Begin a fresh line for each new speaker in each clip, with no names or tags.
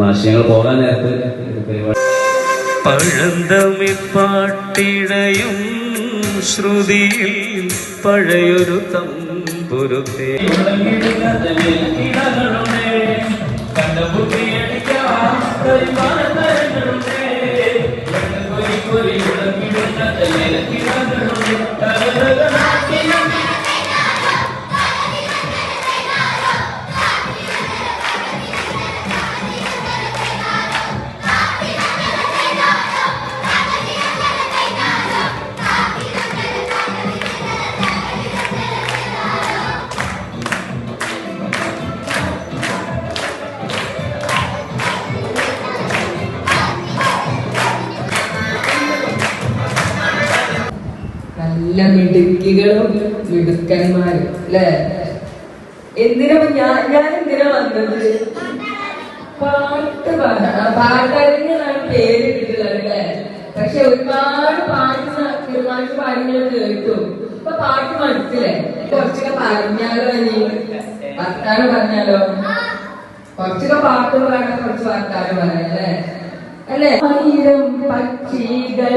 മാഷിയങ്ങൾ പോകാൻ നേരത്ത്
പഴന്തമിപ്പാട്ടിടയും ശ്രുതിയിൽ പഴയൊരു തമ്പുരുത്തേ.
നല്ല മിടുക്കികളും മിടുക്കന്മാരും അല്ലേ? എന്തിനാ ഞാൻ ഞാൻ എന്തിനാ വന്നത്? പാട്ട് പാടാ പാട്ടരങ്ങനാണ് പേര് കിട്ടുന്നത് പക്ഷെ ഒരുപാട് പാട്ട് ഒരുപാട് പാടുകൾ കേട്ടു. ഇപ്പൊ പാട്ട് മനസ്സിലെ കുറച്ചൊക്കെ പറഞ്ഞാലോ ഇനി? വർത്താനം പറഞ്ഞാലോ? കുറച്ചൊക്കെ പാട്ട് പാടാൻ കുറച്ച് വർത്താനം പറയാം അല്ലേ? അല്ലേ? പക്ഷികൾ.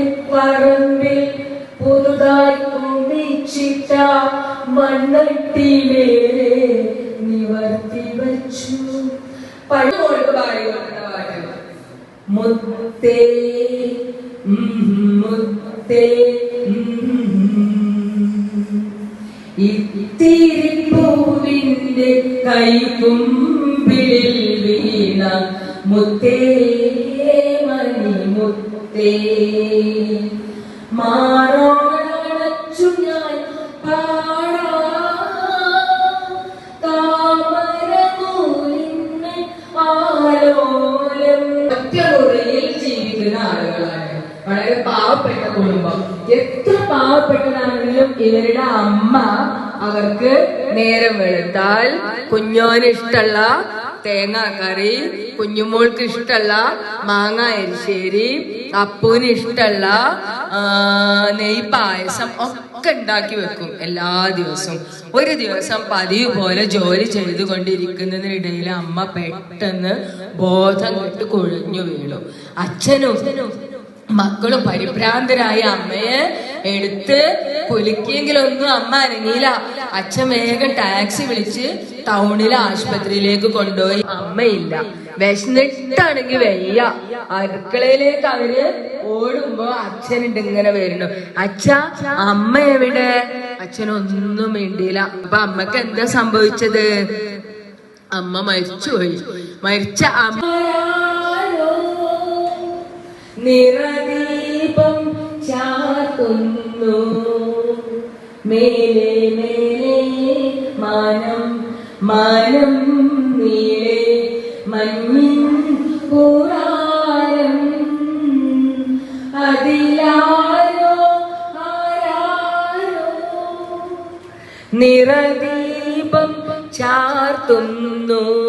പള്ളിപ്പറമ്പിൽ പുതുതായി കുമിച്ചിട്ട മണ്ണട്ടിലേ നിവർത്തി വച്ചു. ൂവിന്റെ കൈ പാട്ട് വീണ മുത്തേ. മുത്തേ. മാറോടച്ചു ഞാൻ പാടാ. താമരനൂലിന് ആലോലം ഒറ്റ മുറിയിൽ ജീവിക്കുന്ന ആളുകളാണ്. വളരെ പാവപ്പെട്ട കുടുംബം. എത്ര പാവപ്പെട്ടതാണെങ്കിലും ഇവരുടെ അമ്മ അവർക്ക് നേരം വെളുത്താൽ കുഞ്ഞോന് ഇഷ്ടമുള്ള തേങ്ങാക്കറി കുഞ്ഞുമോൾക്ക് ഇഷ്ടമുള്ള മാങ്ങ എരിശ്ശേരി അപ്പൂന് ഇഷ്ടമുള്ള ആ, നെയ് പായസം ഒക്കെ ഉണ്ടാക്കി വെക്കും എല്ലാ ദിവസവും. ഒരു ദിവസം പതിവ് പോലെ ജോലി ചെയ്തുകൊണ്ടിരിക്കുന്നതിനിടയിൽ അമ്മ പെട്ടെന്ന് ബോധം കെട്ട് കുഴഞ്ഞു വീണു. അച്ഛനും മക്കളും പരിഭ്രാന്തരായ അമ്മയെ എടുത്ത് കുലുക്കിയെങ്കിലൊന്നും അമ്മ അനങ്ങിയില്ല. അച്ഛൻ വേഗം ടാക്സി വിളിച്ച് ടൗണിലെ ആശുപത്രിയിലേക്ക് കൊണ്ടുപോയി. അമ്മയില്ല. വിശന്നിട്ടാണെങ്കിൽ വയ്യ. അടുക്കളയിലേക്ക് അവർ ഓടുമ്പോ അച്ഛനുണ്ട് ഇങ്ങനെ വരുന്നു. അച്ഛ അമ്മ എവിടെ? അച്ഛനൊന്നും വേണ്ടിയില്ല അപ്പൊ അമ്മയ്ക്ക് എന്താ സംഭവിച്ചത്? അമ്മ മരിച്ചുപോയി. മരിച്ച അമ്മ നിറദീപം ചാത്തുന്നു. മേലെ മേലെ മാനം മാനം നീളെ മഞ്ഞിൻ കൂടാരം അതിലാരോ ആരാരോ? നിറദീപം ചാർത്തുന്നു.